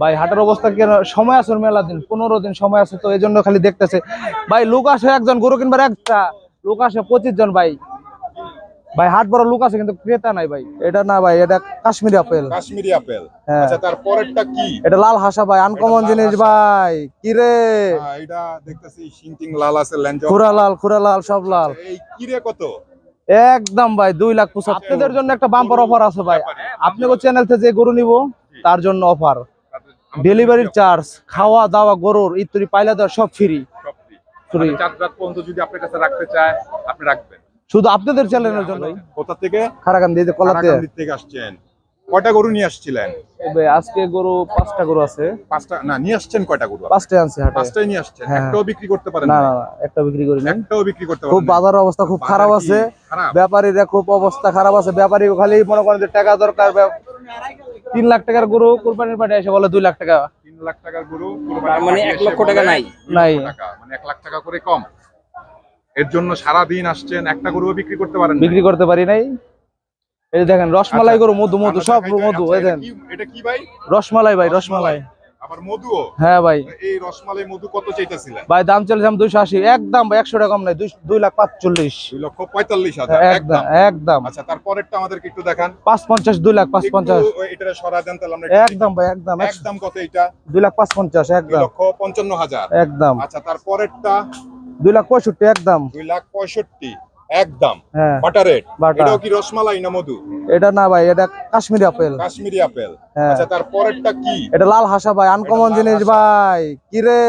ভাই হাটের অবস্থা কেন সময় আছে মেলা দিন? পনেরো দিন সময় আছে তো এই জন্য খালি দেখতেছে। ভাই লোক আসে একজন গরু কিনবার একটা। লোক আসে পঁচিশ জন ভাই। ভাই হাট বড় লোক আছে কিন্তু ক্রেতা নাই ভাই। এটা না ভাই এটা কাশ্মীরি আপেল। কাশ্মীরি আপেল। হ্যাঁ। আচ্ছা তার পরেরটা কি? এটা লাল হাসা ভাই আনকমন জিনিস ভাই। কি রে? এটা দেখতেছি সিংটিং লাল আছে ল্যাঞ্জ খুরা লাল খুরা লাল সব লাল। এই কিরে কত? একদম ভাই দুই লাখ পঁচাত্তর। আপনাদের জন্য একটা বাম্পার অফার আছে ভাই। আপনাকে চ্যানেল থেকে যে গরু নিব তার জন্য অফার ডেলিভারির চার্জ খাওয়া দাওয়া গরুর ইত্যাদি পাইলা দেওয়া সব ফ্রি পর্যন্ত যদি আপনার কাছে রাখতে চায় আপনি রাখবেন। শুধু আপনাদের চ্যানেলের জন্য কোথা থেকে? খারাকান দিয়ে কলাতে। থেকে আসছেন। কয়টা গরু নিয়ে আসছিলেন? আজকে গরু পাঁচটা গরু আছে। পাঁচটা? না নিয়ে আসছেন কয়টা গরু? পাঁচটা আনছি হাটে। পাঁচটাই নিয়ে আসছেন। হ্যাঁ। একটাও বিক্রি করতে পারেন না না না না একটা বিক্রি করি নাই। একটাও বিক্রি করতে খুব পারেন না। বাজার অবস্থা খুব খারাপ আছে। ব্যাপারীরা খুব অবস্থা খারাপ আছে। ব্যাপারী খালি মনে করেন যে টাকা দরকার তিন লাখ টাকার গরু কোরবানির পাটে এসে বলে দুই লাখ টাকা। তিন লাখ টাকার গরু তার মানে এক লক্ষ টাকা নাই। নাই। মানে এক লাখ টাকা করে কম। এর জন্য সারা দিন আসছেন একটা গরু বিক্রি করতে পারেন বিক্রি করতে পারি নাই। এই দেখেন রসমালাই আচ্ছা, গরু মধু মধু সব মধু আচ্ছা, এই দেন এটা কি ভাই? রসমালাই ভাই রসমালাই। আবার মধুও? হ্যাঁ ভাই। এই রসমালাই মধু কত চাইতেছিলেন? ভাই দাম চলেছে দুইশো আশি। একদম ভাই একশো টাকা কম নাই দুই- দুই লাখ পাঁচচল্লিশ। দুই লক্ষ পঁয়তাল্লিশ হাজার একদম একদম। আচ্ছা তারপরেরটা আমাদেরকে একটু দেখান। পাঁচ পঞ্চাশ দুই লাখ পাঁচ পঞ্চাশ। একটু এটা সরা দেন তাহলে আমরা একদম ভাই একদম একদম কত এটা দুই লাখ পাঁচ পঞ্চাশ দুই একদম। লক্ষ পঞ্চান্ন হাজার। একদম। আচ্ছা তারপরেরটা দুই লাখ পঁয়ষট্টি একদম। দুই লাখ পঁয়ষট্টি। একদম। হ্যাঁ। বাটার এটাও কি রসমালাই না মধু? এটা না ভাই এটা কাশ্মীরি আপেল। কাশ্মীরি আপেল। হ্যাঁ। আচ্ছা তারপরেরটা কি? এটা লাল হাসা ভাই আনকমন জিনিস ভাই। কি রে?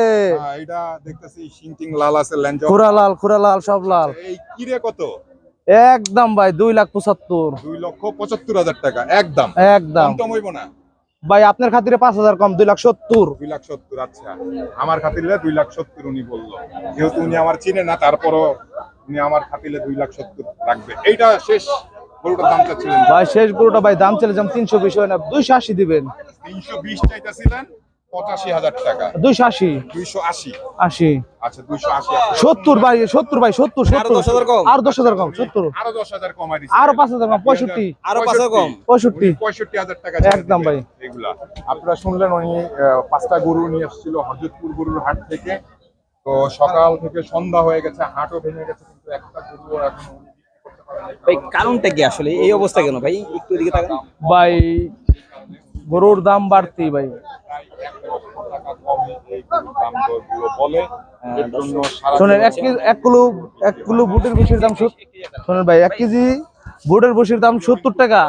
এটা দেখতেছি সিংটিং লাল আছে ল্যাঞ্জ খুরা লাল খুরা লাল সব লাল। এই কিরে কত? একদম ভাই দুই লাখ পঁচাত্তর। দুই লক্ষ পঁচাত্তর হাজার টাকা একদম। একদম। কম হইব না? ভাই আপনার খাতিরে পাঁচ হাজার কম দুই লাখ সত্তর। দুই লাখ সত্তর আচ্ছা। আমার খাতিলে দুই লাখ সত্তর উনি বলল। যেহেতু উনি আমার চিনে না তারপরও উনি আমার খাতিলে দুই লাখ সত্তর রাখবে। এইটা শেষ গরুটার দাম চাচ্ছিলেন। ভাই শেষ গরুটা ভাই দাম চলে যেমন তিনশো বিশ হয় না দুইশো আশি দিবেন। তিনশো বিশ চাইতেছিলেন পঁচাশি হাজার টাকা। দুইশো আশি। দুইশো আশি। আশি। আচ্ছা দুইশো আশি সত্তর ভাই সত্তর ভাই সত্তর সত্তর। দশ হাজার কম? আর দশ হাজার কম সত্তর। আরও দশ হাজার কমাই আরও পাঁচ হাজার কম পঁয়ষট্টি। আরও পাঁচ হাজার কম? পঁয়ষট্টি। পঁয়ষট্টি হাজার টাকা একদম ভাই। এগুলা আপনারা শুনলেন উনি আহ, পাঁচটা গরু নিয়ে এসেছিল হরজতপুর গরুর হাট থেকে। তো সকাল থেকে সন্ধ্যা হয়ে গেছে হাটও ভেঙে গেছে। ভাই কারণটা কি আসলে? এই অবস্থা কেন ভাই? একটু এদিকে তাকান। ভাই গরুর দাম বাড়তি ভাই। সারা শোনেন এক কেজি এক কিলো এক কিলো বুটের বসির দাম শোনেন ভাই এক কেজি বুটের বসির দাম সত্তর টাকা।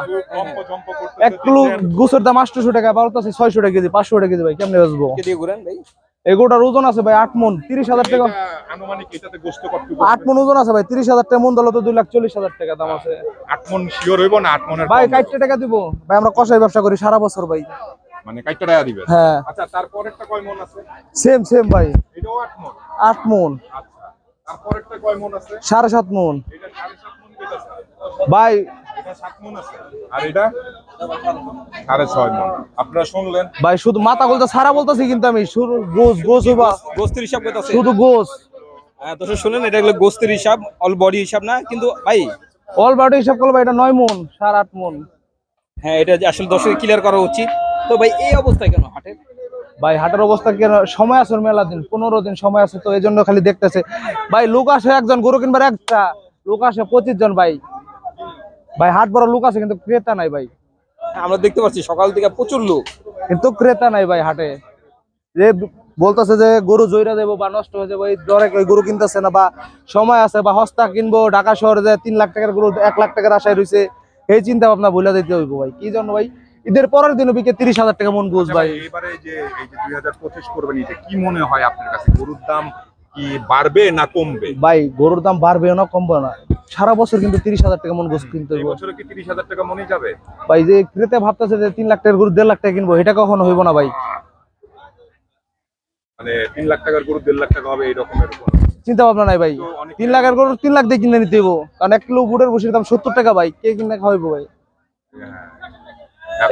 এক কিলো। গুছের দাম আটশোশো টাকা বারো আছে ছয়শো টাকা কেজি পাঁচশো টাকা কেজি ভাই কেমনে বেচবো? এগোটার ওজন আছে ভাই আট মন তিরিশ হাজার টাকা। আট মন ওজন আছে ভাই তিরিশ হাজার টাকা মন দলে তো দুই লাখ চল্লিশ হাজার টাকা দাম আছে। আট মন শিওর হইব না আট মনের ভাই? কাইটটা টাকা দিব। ভাই আমরা কষাই ব্যবসা করি সারা বছর ভাই। মানে টাকা হ্যাঁ। আচ্ছা তারপরেরটা কয় মন আছে? সেম সেম ভাই। এটাও আট মন? আট মন। আচ্ছা তারপরেরটা কয় মন আছে? সাড়ে সাত মন। এটা সাড়ে সাত মন ভাই। এটা সাত মন আছে। আর এটা? সাড়ে ছয় মন। আপনারা শুনলেন? ভাই শুধু মাথা বলতে সারা বলতেছি কিন্তু আমি শুরু গোস গোস হইবা। গোস্তের হিসাব কত শুধু গোস। হ্যাঁ দর্শক শুনেন এটা হলো গোস্তের হিসাব অল বডি হিসাব না? কিন্তু ভাই অল বার্ড হিসাব করলে ভাই এটা নয় মন সাড়ে আট মন। হ্যাঁ এটা যে আসলে দর্শক ক্লিয়ার করা উচিত। তো ভাই এই অবস্থায় কেন হাটের ভাই হাটের অবস্থা কেন সময় আছে মেলা দিন? পনেরো দিন সময় আছে তো এই জন্য খালি দেখতেছে। ভাই লোক আসে একজন গরু কিনবার একটা। লোক আসে পঁচিশ জন ভাই। ভাই হাট বড় লোক আছে কিন্তু ক্রেতা নাই ভাই। আমরা দেখতে পাচ্ছি সকাল থেকে প্রচুর লোক। কিন্তু ক্রেতা নাই ভাই হাটে। যে বলতেছে যে গরু জয়রা দেবো বা নষ্ট হয়ে যাব এই দরে ওই গরু কিনতেছে না বা সময় আছে বা হস্তা কিনবো ঢাকা শহরে যে তিন লাখ টাকার গরু এক লাখ টাকার আশায় রয়েছে এই চিন্তা ভাবনা ভুলে দিতে হইব ভাই। কি জন্য ভাই? ঈদের পরের দিনও বিকে তিরিশ হাজার টাকা মন গুছ ভাই। এবারে যে এই যে দুই হাজার পঁচিশ করবেন কি মনে হয় আপনার কাছে? গরুর দাম কি বাড়বে না কমবে? ভাই গরুর দাম বাড়বে না কমবে না। সারা বছর কিন্তু তিরিশ হাজার টাকা মন গোস কিনতে হইব। বছরে কি তিরিশ হাজার টাকা মনে যাবে? ভাই যে ক্রেতা ভাবতেছে যে তিন লাখ টাকার গরু দেড় লাখ টাকা কিনবো এটা কখনো হইব না ভাই। মানে তিন লাখ টাকার গরু দেড় লাখ টাকা হবে এই রকমের চিন্তা ভাবনা নাই ভাই। তিন লাখের গরু তিন লাখ দিয়ে কিনে নিতে হইব। কারণ এক কিলো বুটের বসির দাম সত্তর টাকা ভাই কে কিনে খাওয়াইবো ভাই? হ্যাঁ।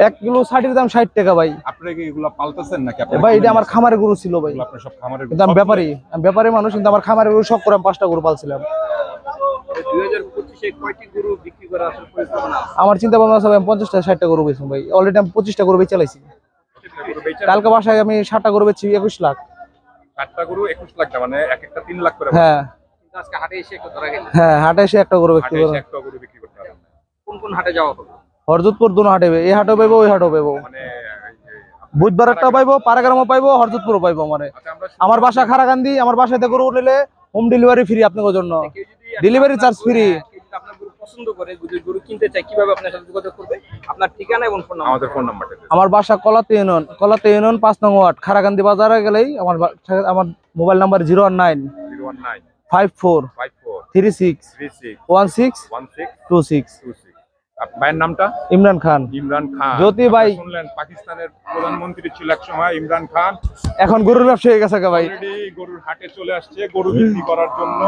এক কিলো ষাটের দাম ষাট টাকা ভাই। আপনারা কি এগুলা পাল্টাছেন নাকি? ভাই এটা আমার নিয়েছেন? খামারের গরু ছিল ভাই। আপনার সব কিন্তু আমি ব্যাপারী আমি ব্যাপারী মানুষ কিন্তু আমার খামারের গরু সব করে পাঁচটা গরু পালছিলাম। দুই হাজার পঁচিশে কয়টি গরু বিক্রি করা আসলে পরিকল্পনা আমার চিন্তা ভাবনা আছে আমি পঞ্চাশটা ষাটটা গরু বেছি ভাই। অলরেডি আমি পঁচিশটা গরু বেচে চালাইছি কালকে বাসায় আমি ষাটটা গরু বেচছি একুশ লাখ। চারটা গরু একুশ লাখ মানে এক একটা তিন লাখ করে হ্যাঁ। হ্যাঁ হাটে এসে একটা গরু বিক্রি হাটে একটা গরু বিক্রি করতে না। কোন কোন হাটে যাওয়া হবে? হরজুতপুর দু হাটে এই হাটও পাইবো ওই হাটও পাইবো। বুধবার একটা পাইবো পারাগ্রামও পাইবো হরজতপুরও পাইবো মানে। আমার বাসা খারাকান্দি আমার বাসাতে গরু উঠলে হোম ডেলিভারি ফ্রি আপনাদের জন্য। ডেলিভারি চার্জ ফ্রি আমার বাসা নং বাজারে গেলেই আমার মোবাইল ভাইয়ের নামটা? ইমরান খান। ইমরান খান। জ্যোতি ভাই। শুনলেন পাকিস্তানের প্রধানমন্ত্রী ছিল এক সময় ইমরান খান। এখন গরুর ব্যবসা হয়ে গেছে গা ভাই। গরুর হাটে চলে আসছে গরু বিক্রি করার জন্য।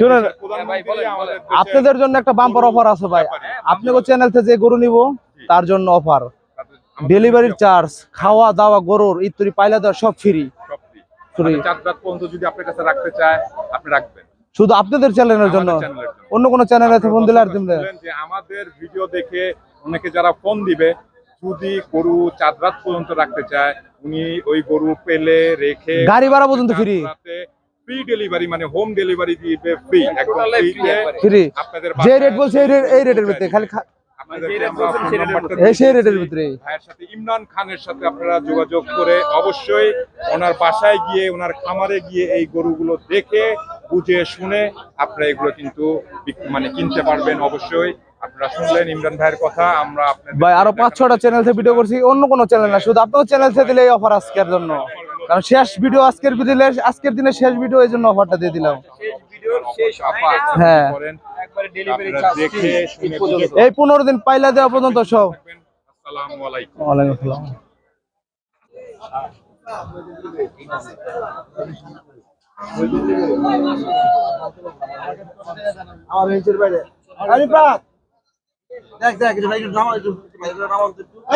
শুনেন, আপনাদের জন্য একটা বাম্পার অফার আছে ভাই। আপনাকে চ্যানেল থেকে যে গরু নিব তার জন্য অফার ডেলিভারির চার্জ খাওয়া দাওয়া গরুর ইত্যাদি পাইলা দেওয়া সব ফ্রি। মানে চার রাত পর্যন্ত যদি আপনার কাছে রাখতে চায় আপনি রাখবেন। শুধু আপনাদের চ্যানেলের জন্য। অন্য কোনো চ্যানেলে ফোন দিলে আর যে আমাদের ভিডিও দেখে অনেকে যারা ফোন দিবে যদি গরু চার রাত পর্যন্ত রাখতে চায় উনি ওই গরু পেলে রেখে গাড়ি ভাড়া পর্যন্ত free। ফ্রি ডেলিভারি মানে হোম ডেলিভারি দিবে ফ্রি একদম। ফ্রি আপনাদের যে রেট বলছে এই রেট এই রেটের ভিতরে খালি সেই। রেটের ভিতরে ভাইয়ের সাথে ইমরান খানের সাথে আপনারা যোগাযোগ করে অবশ্যই ওনার বাসায় গিয়ে ওনার খামারে গিয়ে এই গরুগুলো দেখে বুঝে শুনে আপনারা এগুলো কিন্তু মানে কিনতে পারবেন অবশ্যই। আপনারা শুনলেন ইমরান ভাইয়ের কথা আমরা আপনাদের ভাই আরও পাঁচ ছটা চ্যানেল থেকে ভিডিও করছি অন্য কোনো চ্যানেল না শুধু আপনার চ্যানেল থেকে দিলে এই অফার আজকের জন্য। কারণ শেষ ভিডিও আজকের দিলে আজকের দিনে শেষ ভিডিও এই জন্য অফারটা দিয়ে দিলাম। শেষ ভিডিওর শেষ অফার হ্যাঁ এই পনেরো দিন পাইলা দেওয়া পর্যন্ত সব। ওয়ালাইকুম আসসালাম। আমার বাইরে। আরে বাপ দেখ দেখ এটা ভাই নামা একটু নামা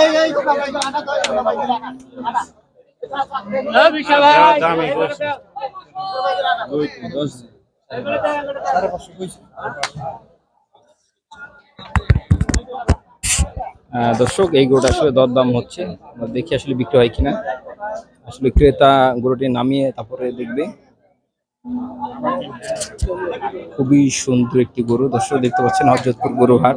এই এই আটা তো আটা আহ, দর্শক এই গরুটা আসলে দরদাম হচ্ছে। আমরা দেখি আসলে বিক্রি হয় কিনা। আসলে ক্রেতা গরুটি নামিয়ে তারপরে দেখবে। খুবই সুন্দর একটি গরু। দর্শক দেখতে পাচ্ছেন হজরতপুর গরু হাট।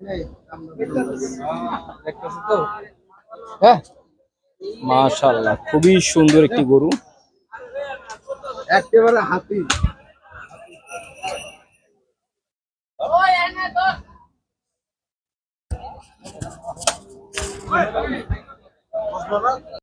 ভাই? মাশাল্লাহ খুবই সুন্দর একটি গরু। একেবারে হাতি। বুঝলো না